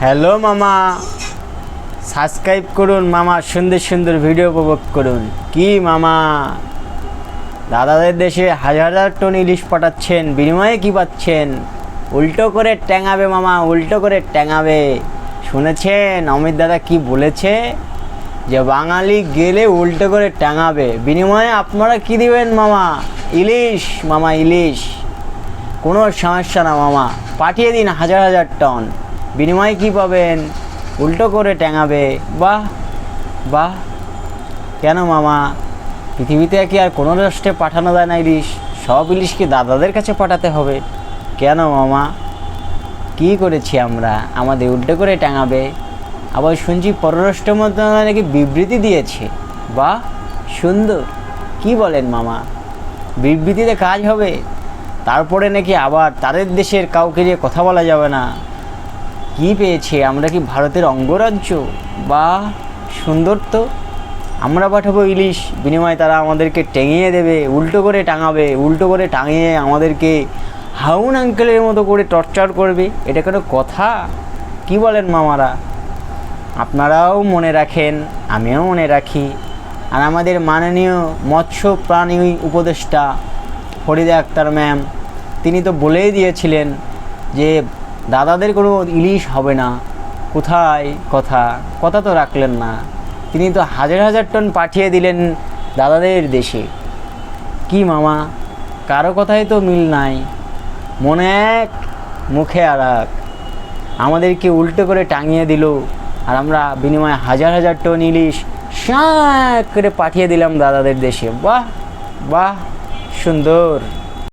Hello মামা। Subscribe করুন, মামা। সুন্দর সুন্দর ভিডিও উপভোগ করুন। কি, মামা? দাদাদের দেশে হাজার হাজার টন ইলিশ পাঠাচ্ছেন, বিনিময়ে কি পাচ্ছেন? উল্টো করে ট্যাঙাবে, মামা, উল্টো করে ট্যাঙাবে। শুনেছেন? অমিত দাদা কি বলেছে? যে বাঙালি গেলে উল্টো করে ট্যাঙাবে। বিনিময়ে আপনারা কি দিবেন, মামা? ইলিশ মামা, ইলিশ। কোনো সমস্যা না, মামা। পাঠিয়ে দিন হাজার হাজার টন। বিনিময়ে কি পাবেন? উল্টো করে ট্যাঙাবে বাহ বাহ। কেন মামা? পৃথিবীতে কি আর কোনো রাষ্ট্রে পাঠানো যায় না ইলিশ? সব ইলিশকে দাদাদের কাছে পাঠাতে হবে? কেন মামা? কি করেছি আমরা? আমাদের উল্টো করে টাঙাবে আবার শুনছি পররাষ্ট্র মন্ত্রণালয় নাকি বিবৃতি দিয়েছে। বাহ, সুন্দর। কি বলেন মামা? বিবৃতিতে কাজ হবে? তারপরে নাকি আবার তাদের দেশের কাউকে দিয়ে কথা বলা যাবে না। কি পেয়েছে? আমরা কি ভারতের অঙ্গরাজ্য? বা সুন্দর তো। আমরা পাঠাবো ইলিশ। বিনিময়ে তারা আমাদেরকে টেঙিয়ে দেবে, উল্টো করে টাঙাবে, উল্টো করে টাঙিয়ে আমাদেরকে হাউন আঙ্কেলের মতো করে টর্চার করবে। এটা কোনো কথা? কি বলেন মামারা? আপনারাও মনে রাখেন, আমিও মনে রাখি। আর আমাদের মাননীয় মৎস্য প্রাণী উপদেষ্টা ফরিদা আক্তার ম্যাম, তিনি তো বলেই দিয়েছিলেন যে দাদাদের কোনো ইলিশ হবে না। কোথায়? কথা। কথা তো রাখলেন না। তিনি তো হাজার হাজার টন পাঠিয়ে দিলেন দাদাদের দেশে। কি মামা? কারও কথাই তো মিল নাই। মনে এক মুখে আর এক আমাদেরকে উল্টো করে টাঙিয়ে দিল আর আমরা বিনিময়ে হাজার হাজার টন ইলিশ শাঁক করে পাঠিয়ে দিলাম দাদাদের দেশে। বাহ বাহ, সুন্দর।